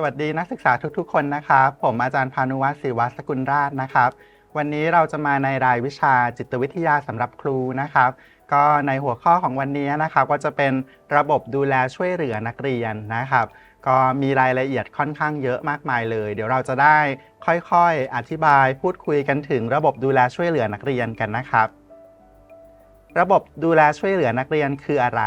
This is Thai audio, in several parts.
สวัสดีนักศึกษาทุกๆ คนนะครับ ผมอาจารย์พานุวัฒน์ศิวัสกุลราชนะครับ วันนี้เราจะมาในรายวิชาจิตวิทยาสำหรับครูนะครับ ก็ในหัวข้อของวันนี้นะครับ ก็จะเป็นระบบดูแลช่วยเหลือนักเรียนนะครับ ก็มีรายละเอียดค่อนข้างเยอะมากมายเลย เดี๋ยวเราจะได้ค่อยๆอธิบายพูดคุยกันถึงระบบดูแลช่วยเหลือนักเรียนกันนะครับ ระบบดูแลช่วยเหลือนักเรียนคืออะไร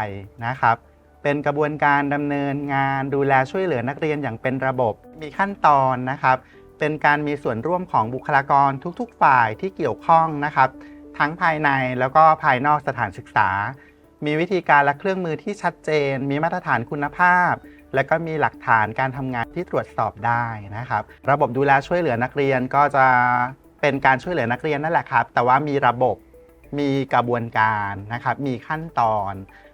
นะครับ เป็นกระบวนการดำเนินงานดูแลช่วยเหลือนักเรียนอย่างเป็นระบบ มีขั้นตอนนะครับ เป็นการมีส่วนร่วมของบุคลากรทุกๆ ฝ่ายที่เกี่ยวข้องนะครับ ทั้งภายในแล้วก็ภายนอกสถานศึกษา มีวิธีการและเครื่องมือที่ชัดเจน มีมาตรฐานคุณภาพ และก็มีหลักฐานการทำงานที่ตรวจสอบได้นะครับ ระบบดูแลช่วยเหลือนักเรียนก็จะเป็นการช่วยเหลือนักเรียนนั่นแหละครับ แต่ว่ามีระบบมีกระบวนการนะครับ มีขั้นตอน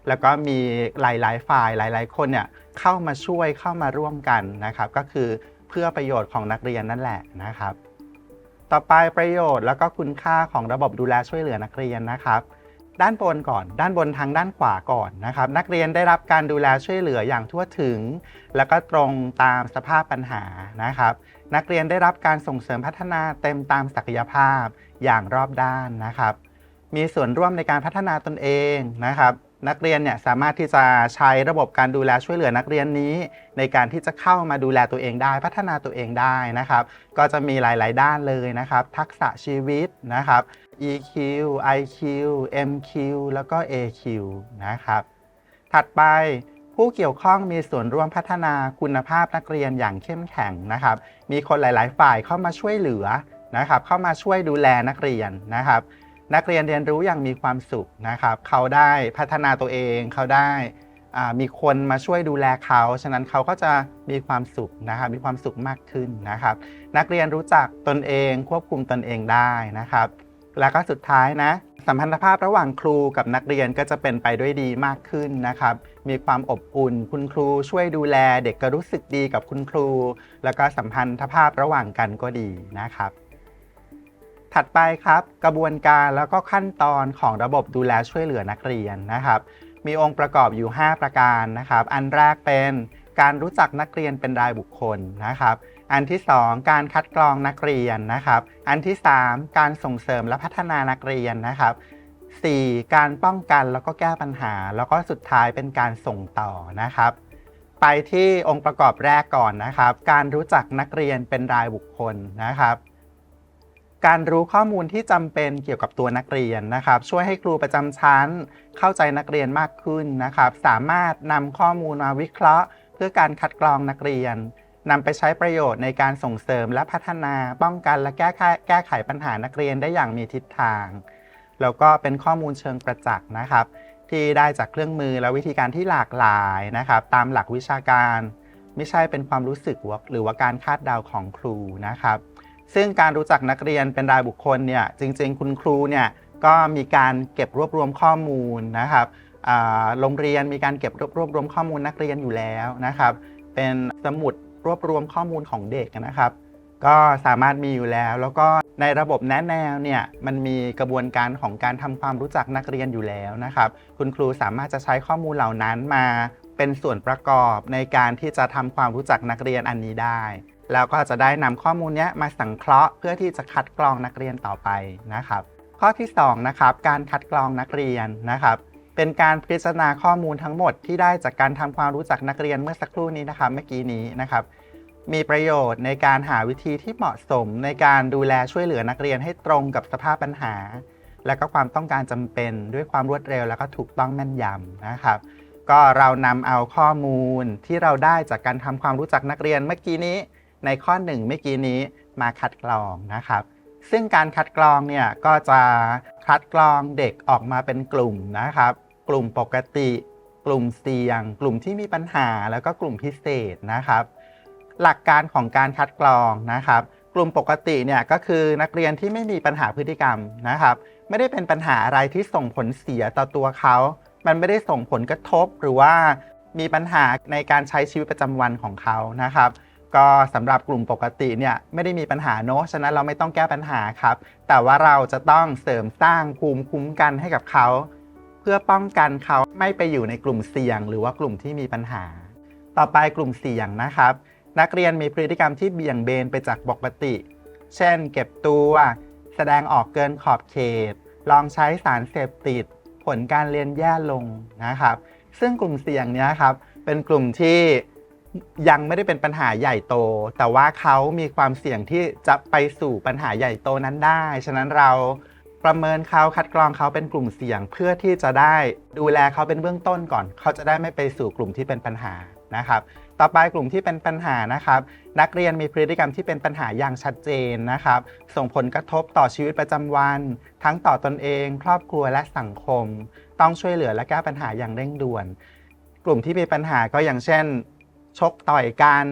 แล้วก็มีหลายๆฝ่ายหลาย ๆ คนเนี่ยเข้ามาช่วยเข้ามาร่วมกันนะครับ ก็คือเพื่อประโยชน์ของนักเรียนนั่นแหละนะครับ ต่อไปประโยชน์แล้วก็คุณค่าของระบบดูแลช่วยเหลือนักเรียนนะครับด้านบนก่อน ด้านบนทางด้านขวาก่อนนะครับ นักเรียนได้รับการดูแลช่วยเหลืออย่างทั่วถึง แล้วก็ตรงตามสภาพปัญหานะครับ นักเรียนได้รับการส่งเสริมพัฒนาเต็มตามศักยภาพอย่างรอบด้านนะครับ มีส่วนร่วมในการพัฒนาตนเองนะครับ นักเรียนเนี่ยสามารถที่จะใช้ระบบการดูแลช่วยเหลือนักเรียนนี้ ในการที่จะเข้ามาดูแลตัวเองได้พัฒนาตัวเองได้นะครับ ก็จะมีหลาย ๆ ด้านเลยนะครับ ทักษะชีวิตนะครับ EQ IQ MQ แล้วก็ AQ นะครับ ถัดไปผู้เกี่ยวข้องมีส่วนร่วมพัฒนาคุณภาพนักเรียนอย่างเข้มแข็งนะครับ มีคนหลาย ๆ ฝ่ายเข้ามาช่วยเหลือนะครับ เข้ามาช่วยดูแลนักเรียนนะครับ นักเรียนเรียนรู้อย่างมีความสุขนะครับ เขาได้พัฒนาตัวเอง เขาได้มีคนมาช่วยดูแลเขา ฉะนั้นเขาก็จะมีความสุขนะครับมีความสุขมากขึ้นนะครับ นักเรียนรู้จักตนเองควบคุมตนเองได้นะครับ แล้วก็สุดท้ายนะสัมพันธภาพระหว่างครูกับนักเรียนก็จะเป็นไปด้วยดีมากขึ้นนะครับ มีความอบอุ่น คุณครูช่วยดูแล เด็กก็รู้สึกดีกับคุณครู แล้วก็สัมพันธภาพระหว่างกันก็ดีนะครับ ถัดไปครับกระบวนการแล้วก็ขั้นตอนของระบบดูแลช่วยเหลือนักเรียนนะครับ มีองค์ประกอบอยู่ 5 ประการนะครับ อันแรกเป็นการรู้จักนักเรียนเป็นรายบุคคลนะครับ อันที่ 2 การคัดกรองนักเรียนนะครับ อันที่ 3 การส่งเสริมและพัฒนานักเรียนนะครับ 4. การป้องกันแล้วก็แก้ปัญหา แล้วก็สุดท้ายเป็นการส่งต่อนะครับ ไปที่องค์ประกอบแรกก่อนนะครับ การรู้จักนักเรียนเป็นรายบุคคลนะครับ การรู้ข้อมูลที่จำเป็นเกี่ยวกับตัวนักเรียนนะครับ ช่วยให้ครูประจำชั้น เข้าใจนักเรียนมากขึ้นนะครับ สามารถนำข้อมูลมาวิเคราะห์ เพื่อการคัดกรองนักเรียนนำไปใช้ประโยชน์ในการส่งเสริมและพัฒนาป้องกันและแก้ไขแก้ไขปัญหานักเรียนได้อย่างมีทิศทาง แล้วก็เป็นข้อมูลเชิงประจักษ์นะครับ ที่ได้จากเครื่องมือและวิธีการที่หลากหลายนะครับ ตามหลักวิชาการ ไม่ใช่เป็นความรู้สึกหรือว่าการคาดเดาของครูนะครับ ซึ่งการรู้จักนักเรียนเป็นรายบุคคลเนี่ยจริงๆ คุณครูเนี่ยก็มีการเก็บรวบรวมข้อมูลนะครับโรงเรียนมีการเก็บรวบรวบรวมข้อมูลนักเรียนอยู่แล้วนะครับ เป็นสมุดรวบรวมข้อมูลของเด็กนะครับ ก็สามารถมีอยู่แล้ว แล้วก็ในระบบแนะแนวเนี่ยมันมีกระบวนการของการทำความรู้จักนักเรียนอยู่แล้วนะครับ คุณครูสามารถจะใช้ข้อมูลเหล่านั้นมาเป็นส่วนประกอบในการที่จะทำความรู้จักนักเรียนอันนี้ได้ แล้วก็จะได้นำข้อมูลนี้มาสังเคราะห์เพื่อที่จะคัดกรองนักเรียนต่อไปนะครับ ข้อที่2นะครับการคัดกรองนักเรียนนะครับเป็นการพิจารณาข้อมูลทั้งหมดที่ได้จากการทำความรู้จักนักเรียนเมื่อสักครู่นี้นะครับเมื่อกี้นี้นะครับ มีประโยชน์ในการหาวิธีที่เหมาะสมในการดูแลช่วยเหลือนักเรียนให้ตรงกับสภาพปัญหา และก็ความต้องการจำเป็นด้วยความรวดเร็ว แล้วก็ถูกต้องแม่นยำนะครับ ก็เรานำเอาข้อมูลที่เราได้จากการทำความรู้จักนักเรียนเมื่อกี้นี้ ในข้อหนึ่งเมื่อกี้นี้มาคัดกรองนะครับ ซึ่งการคัดกรองเนี่ยก็จะคัดกรองเด็กออกมาเป็นกลุ่มนะครับ กลุ่มปกติ กลุ่มเสี่ยง กลุ่มที่มีปัญหาแล้วก็กลุ่มพิเศษนะครับ หลักการของการคัดกรองนะครับ กลุ่มปกติเนี่ยก็คือนักเรียนที่ไม่มีปัญหาพฤติกรรมนะครับ ไม่ได้เป็นปัญหาอะไรที่ส่งผลเสียต่อตัวเขา มันไม่ได้ส่งผลกระทบหรือว่ามีปัญหาในการใช้ชีวิตประจำวันของเขานะครับ ก็สำหรับกลุ่มปกติเนี่ยไม่ได้มีปัญหาเนอะฉะนั้นเราไม่ต้องแก้ปัญหาครับ แต่ว่าเราจะต้องเสริมสร้างภูมิคุ้มกันให้กับเขา เพื่อป้องกันเขาไม่ไปอยู่ในกลุ่มเสี่ยง หรือว่ากลุ่มที่มีปัญหา ต่อไปกลุ่มเสี่ยงนะครับ นักเรียนมีพฤติกรรมที่เบี่ยงเบนไปจากปกติ เช่น เก็บตัว แสดงออกเกินขอบเขต ลองใช้สารเสพติด ผลการเรียนแย่ลงนะครับ ซึ่งกลุ่มเสี่ยงนี้ครับเป็นกลุ่มที่ ยังไม่ได้เป็นปัญหาใหญ่โต แต่ว่าเขามีความเสี่ยงที่จะไปสู่ปัญหาใหญ่โตนั้นได้ ฉะนั้นเราประเมินเขาคัดกรองเขาเป็นกลุ่มเสี่ยง เพื่อที่จะได้ดูแลเขาเป็นเบื้องต้นก่อน เขาจะได้ไม่ไปสู่กลุ่มที่เป็นปัญหานะครับ ต่อไปกลุ่มที่เป็นปัญหานะครับ นักเรียนมีพฤติกรรมที่เป็นปัญหาอย่างชัดเจนนะครับ ส่งผลกระทบต่อชีวิตประจำวัน ทั้งต่อตนเอง ครอบครัวและสังคม ต้องช่วยเหลือและแก้ปัญหาอย่างเร่งด่วน กลุ่มที่มีปัญหาก็อย่างเช่น ชกต่อยกัน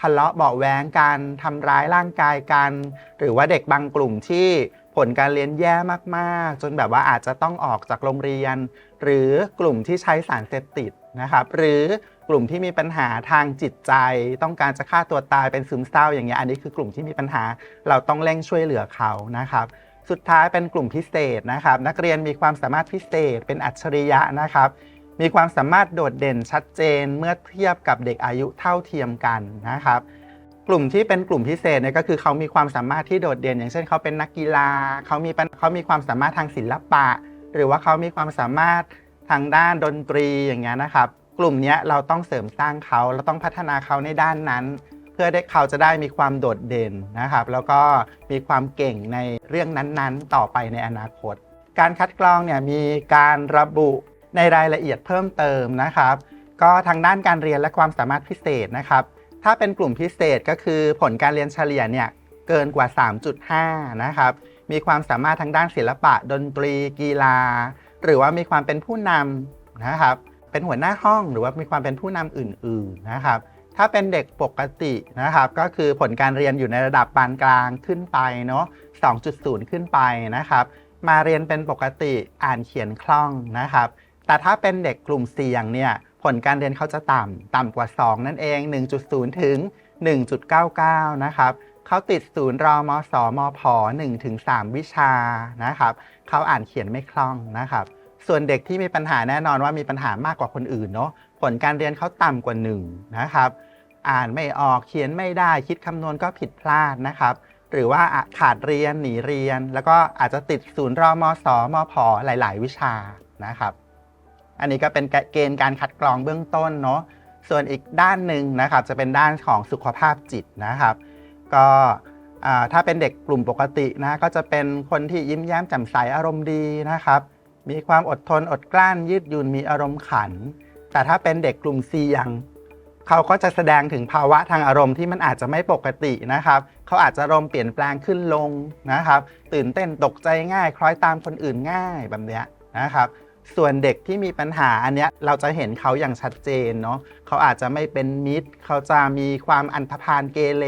ทะเลาะเบาแว้งกันทำร้ายร่างกายกัน หรือว่าเด็กบางกลุ่มที่ผลการเรียนแย่มากๆ จนแบบว่าอาจจะต้องออกจากโรงเรียน หรือกลุ่มที่ใช้สารเสพติดนะครับ หรือกลุ่มที่มีปัญหาทางจิตใจ ต้องการจะฆ่าตัวตายเป็นซึมเศร้าอย่างเงี้ยอันนี้คือกลุ่มที่มีปัญหาเราต้องเร่งช่วยเหลือเขานะครับ สุดท้ายเป็นกลุ่มพิเศษนะครับ นักเรียนมีความสามารถพิเศษเป็นอัจฉริยะนะครับ มีความสามารถโดดเด่นชัดเจนเมื่อเทียบกับเด็กอายุเท่าเทียมกันนะครับ กลุ่มที่เป็นกลุ่มพิเศษเนี่ยก็คือเขามีความสามารถที่โดดเด่น อย่างเช่นเขาเป็นนักกีฬาเขามีเขามีความสามารถทางศิลปะ หรือว่าเขามีความสามารถทางด้านดนตรีอย่างเงี้ยนะครับ กลุ่มเนี้ยเราต้องเสริมสร้างเขาเราต้องพัฒนาเขาในด้านนั้น เพื่อได้เขาจะได้มีความโดดเด่นนะครับ แล้วก็มีความเก่งในเรื่องนั้นๆ ต่อไปในอนาคต การคัดกรองเนี่ยมีการระบุ ในรายละเอียดเพิ่มเติมนะครับ ก็ทางด้านการเรียนและความสามารถพิเศษนะครับ ถ้าเป็นกลุ่มพิเศษก็คือผลการเรียนเฉลี่ยเนี่ยเกินกว่า 3.5 นะครับ มีความสามารถทางด้านศิลปะ ดนตรี กีฬา หรือว่ามีความเป็นผู้นำนะครับ เป็นหัวหน้าห้องหรือว่ามีความเป็นผู้นำอื่น ๆนะครับ ถ้าเป็นเด็กปกตินะครับ ก็คือผลการเรียนอยู่ในระดับปานกลางขึ้นไปเนาะ 2.0 ขึ้นไปนะครับ มาเรียนเป็นปกติอ่านเขียนคล่องนะครับ แต่ถ้าเป็นเด็กกลุ่มเสี่ยงเนี่ยผลการเรียนเขาจะต่ำต่ำกว่า 2 นั่นเอง 1.0 ถึง 1.99 นะครับเขาติดศูนย์รอมสมพ1ถึง3วิชานะครับเขาอ่านเขียนไม่คล่องนะครับ ส่วนเด็กที่มีปัญหาแน่นอนว่ามีปัญหามากกว่าคนอื่นเนาะผลการเรียนเขาต่ำกว่า 1 นะครับ อ่านไม่ออกเขียนไม่ได้คิดคำนวณก็ผิดพลาดนะครับหรือว่าขาดเรียนหนีเรียน แล้วก็อาจจะติดศูนย์รอมสมพหลาย ๆ วิชานะครับ อันนี้ก็เป็นเกณฑ์การคัดกรองเบื้องต้นเนาะส่วนอีกด้านหนึ่งนะครับจะเป็นด้านของสุขภาพจิตนะครับ ก็ถ้าเป็นเด็กกลุ่มปกตินะก็จะเป็นคนที่ยิ้มแย้มแจ่มใสอารมณ์ดีนะครับ มีความอดทนอดกลั้นยืดหยุ่นมีอารมณ์ขัน แต่ถ้าเป็นเด็กกลุ่มเสี่ยงเขาก็จะแสดงถึงภาวะทางอารมณ์ที่มันอาจจะไม่ปกตินะครับ เขาอาจจะอารมณ์เปลี่ยนแปลงขึ้นลงนะครับ ตื่นเต้นตกใจง่าย คล้อยตามคนอื่นง่ายแบบเนี้ยนะครับ ส่วนเด็กที่มีปัญหาอันเนี้ยเราจะเห็นเขาอย่างชัดเจนเนาะเขาอาจจะไม่เป็นมิตร เขาจะมีความอันธพาลเกเร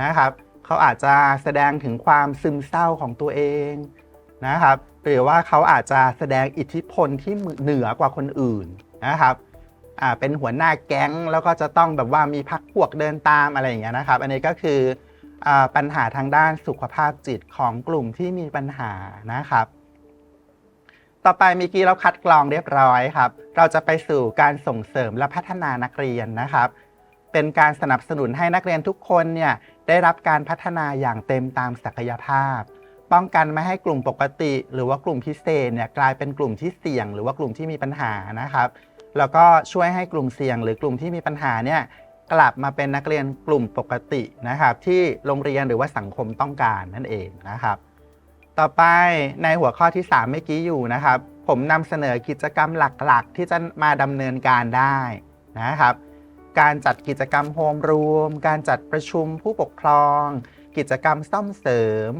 นะครับเขาอาจจะแสดงถึงความซึมเศร้าของตัวเองนะครับหรือว่าเขาอาจจะแสดงอิทธิพลที่เหนือกว่าคนอื่นนะครับอ่าเป็นหัวหน้าแก๊งแล้วก็จะต้องแบบว่ามีพักพวกเดินตามอะไรอย่างเงี้ยนะครับ อันนี้ก็คืออปัญหาทางด้านสุขภาพจิตของกลุ่มที่มีปัญหานะครับ ต่อไปเมีกี้เราคัดกรองเรียบร้อยครับ เราจะไปสู่การส่งเสริมและพัฒนานักเรียนนะครับ เป็นการสนับสนุนให้นักเรียนทุกคนเนี่ยได้รับการพัฒนาอย่างเต็มตามศักยภาพ ป้องกันไม่ให้กลุ่มปกติ หรือว่ากลุ่มพิเศษเนี่ยกลายเป็นกลุ่มที่เสี่ยง หรือว่ากลุ่มที่มีปัญหานะครับ แล้วก็ช่วยให้กลุ่มเสี่ยง หรือกลุ่มที่มีปัญหาเนี่ยกลับมาเป็นนักเรียนกลุ่มปกตินะครับ ที่โรงเรียนหรือว่าสังคมต้องการนั่นเองนะครับ ต่อไปในหัวข้อที่ 3 เมื่อกี้อยู่นะครับ ผมนำเสนอกิจกรรมหลักๆ ที่จะมาดำเนินการได้นะครับ การจัดกิจกรรมโฮมรูม การจัดประชุมผู้ปกครอง กิจกรรมซ่อมเสริม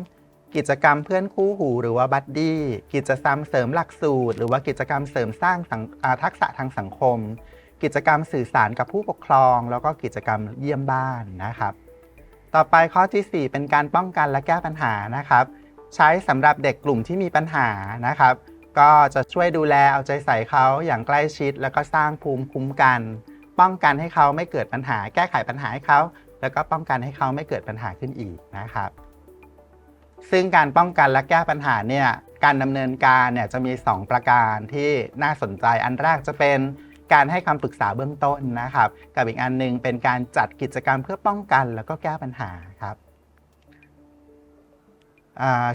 กิจกรรมเพื่อนคู่หูหรือว่าบัดดี้ กิจกรรมเสริมหลักสูตร หรือว่ากิจกรรมเสริมสร้างงทักษะทางสังคม กิจกรรมสื่อสารกับผู้ปกครอง แล้วก็กิจกรรมเยี่ยมบ้านนะครับ ต่อไปข้อทีสี่4 เป็นการป้องกันและแก้ปัญหานะครับ ใช้สำหรับเด็กกลุ่มที่มีปัญหานะครับ ก็จะช่วยดูแลเอาใจใส่เขาอย่างใกล้ชิด แล้วก็สร้างภูมิคุ้มกัน ป้องกันให้เขาไม่เกิดปัญหา แก้ไขปัญหาให้เขาแล้วก็ป้องกันให้เขาไม่เกิดปัญหาขึ้นอีกนะครับ ซึ่งการป้องกันและแก้ปัญหาเนี่ยการดำเนินการเนี่ยจะมี 2 ประการที่น่าสนใจอันแรกจะเป็นการให้คำปรึกษาเบื้องต้นนะครับ กับอีกอันหนึงเป็นการจัดกิจกรรมเพื่อป้องกันแล้วก็แก้ปัญหาครับ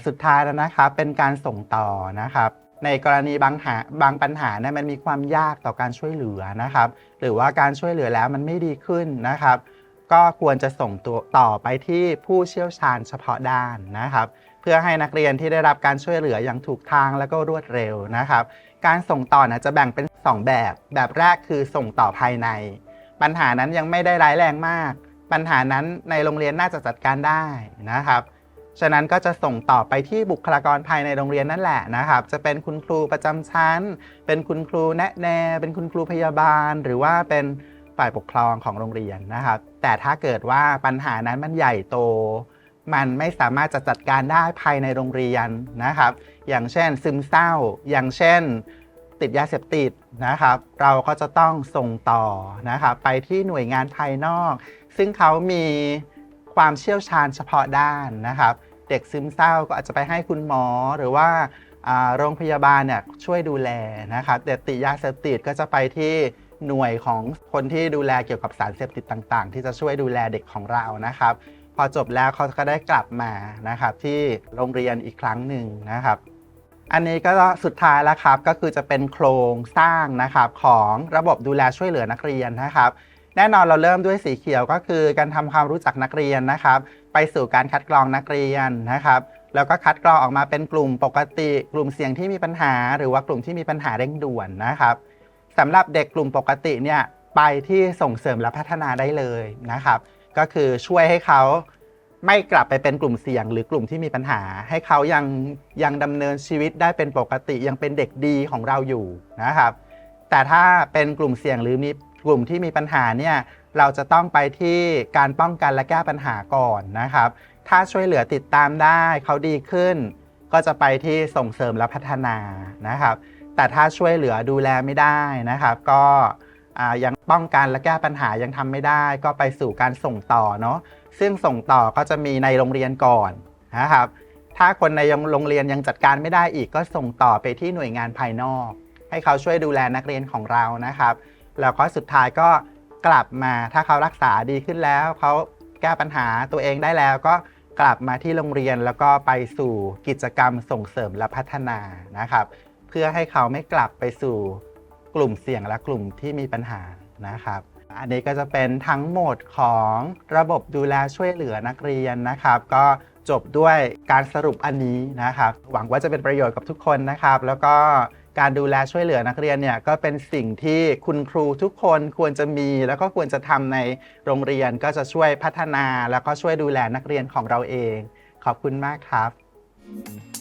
สุดท้ายแล้วนะครับเป็นการส่งต่อนะครับ ในกรณีบางหาบางปัญหาเนี่ยมันมีความยากต่อการช่วยเหลือนะครับ หรือว่าการช่วยเหลือแล้วมันไม่ดีขึ้นนะครับ ก็ควรจะส่งตัวต่อไปที่ผู้เชี่ยวชาญเฉพาะด้านนะครับ เพื่อให้นักเรียนที่ได้รับการช่วยเหลืออย่างถูกทางและก็รวดเร็วนะครับ การส่งต่อนะจะแบ่งเป็น 2 แบบ แบบแรกคือส่งต่อภายใน ปัญหานั้นยังไม่ได้ร้ายแรงมาก ปัญหานั้นในโรงเรียนน่าจะจัดการได้นะครับ ฉะนั้นก็จะส่งต่อไปที่บุคลากรภายในโรงเรียนนั่นแหละนะครับ จะเป็นคุณครูประจำชั้น เป็นคุณครูแนะแนวเป็นคุณครูพยาบาล หรือว่าเป็นฝ่ายปกครองของโรงเรียนนะครับ แต่ถ้าเกิดว่าปัญหานั้นมันใหญ่โต มันไม่สามารถจะจัดการได้ภายในโรงเรียนนะครับ อย่างเช่นซึมเศร้า อย่างเช่น ติดยาเสพติดนะครับ เราก็จะต้องส่งต่อนะครับไปที่หน่วยงานภายนอก ซึ่งเขามีความเชี่ยวชาญเฉพาะด้านนะครับ เด็กซึมเศร้าก็อาจจะไปให้คุณหมอหรือว่าโรงพยาบาลเนี่ยช่วยดูแลนะครับเด็กติดยาเสพติดก็จะไปที่หน่วยของคนที่ดูแลเกี่ยวกับสารเสพติดต่างๆ ที่จะช่วยดูแลเด็กของเรานะครับ พอจบแล้วเขาก็ได้กลับมานะครับที่โรงเรียนอีกครั้งหนึ่งนะครับ อันนี้ก็สุดท้ายแล้วครับก็คือจะเป็นโครงสร้างนะครับของระบบดูแลช่วยเหลือนักเรียนนะครับ แน่นอนเราเริ่มด้วยสีเขียวก็คือการทำความรู้จักนักเรียนนะครับ ไปสู่การคัดกรองนักเรียนนะครับ แล้วก็คัดกรองออกมาเป็นกลุ่มปกติ กลุ่มเสี่ยงที่มีปัญหา หรือว่ากลุ่มที่มีปัญหาเร่งด่วนนะครับสำหรับเด็กกลุ่มปกติเนี่ยไปที่ส่งเสริมและพัฒนาได้เลยนะครับ ก็คือช่วยให้เขาไม่กลับไปเป็นกลุ่มเสี่ยงหรือกลุ่มที่มีปัญหา ให้เขายังยังดำเนินชีวิตได้เป็นปกติยังเป็นเด็กดีของเราอยู่นะครับ แต่ถ้าเป็นกลุ่มเสี่ยงหรือมี กลุ่มที่มีปัญหาเนี่ยเราจะต้องไปที่การป้องกันและแก้ปัญหาก่อนนะครับ ถ้าช่วยเหลือติดตามได้เขาดีขึ้น ก็จะไปที่ส่งเสริมและพัฒนานะครับ แต่ถ้าช่วยเหลือดูแลไม่ได้นะครับ ก็ยังป้องกันและแก้ปัญหายังทำไม่ได้ ก็ไปสู่การส่งต่อเนาะซึ่งส่งต่อก็จะมีในโรงเรียนก่อนนะครับ ถ้าคนในโรงเรียนยังจัดการไม่ได้อีกก็ส่งต่อไปที่หน่วยงานภายนอก ให้เขาช่วยดูแลนักเรียนของเรานะครับ แล้วก็สุดท้ายก็กลับมาถ้าเขารักษาดีขึ้นแล้วเขาแก้ปัญหาตัวเองได้แล้วก็กลับมาที่โรงเรียนแล้วก็ไปสู่กิจกรรมส่งเสริมและพัฒนานะครับ เพื่อให้เขาไม่กลับไปสู่กลุ่มเสี่ยงและกลุ่มที่มีปัญหานะครับ อันนี้ก็จะเป็นทั้งหมดของระบบดูแลช่วยเหลือนักเรียนนะครับ ก็จบด้วยการสรุปอันนี้นะครับ หวังว่าจะเป็นประโยชน์กับทุกคนนะครับ แล้วก็ การดูแลช่วยเหลือนักเรียนเนี่ยก็เป็นสิ่งที่คุณครูทุกคนควรจะมี แล้วก็ควรจะทำในโรงเรียนก็จะช่วยพัฒนา แล้วก็ช่วยดูแลนักเรียนของเราเอง ขอบคุณมากครับ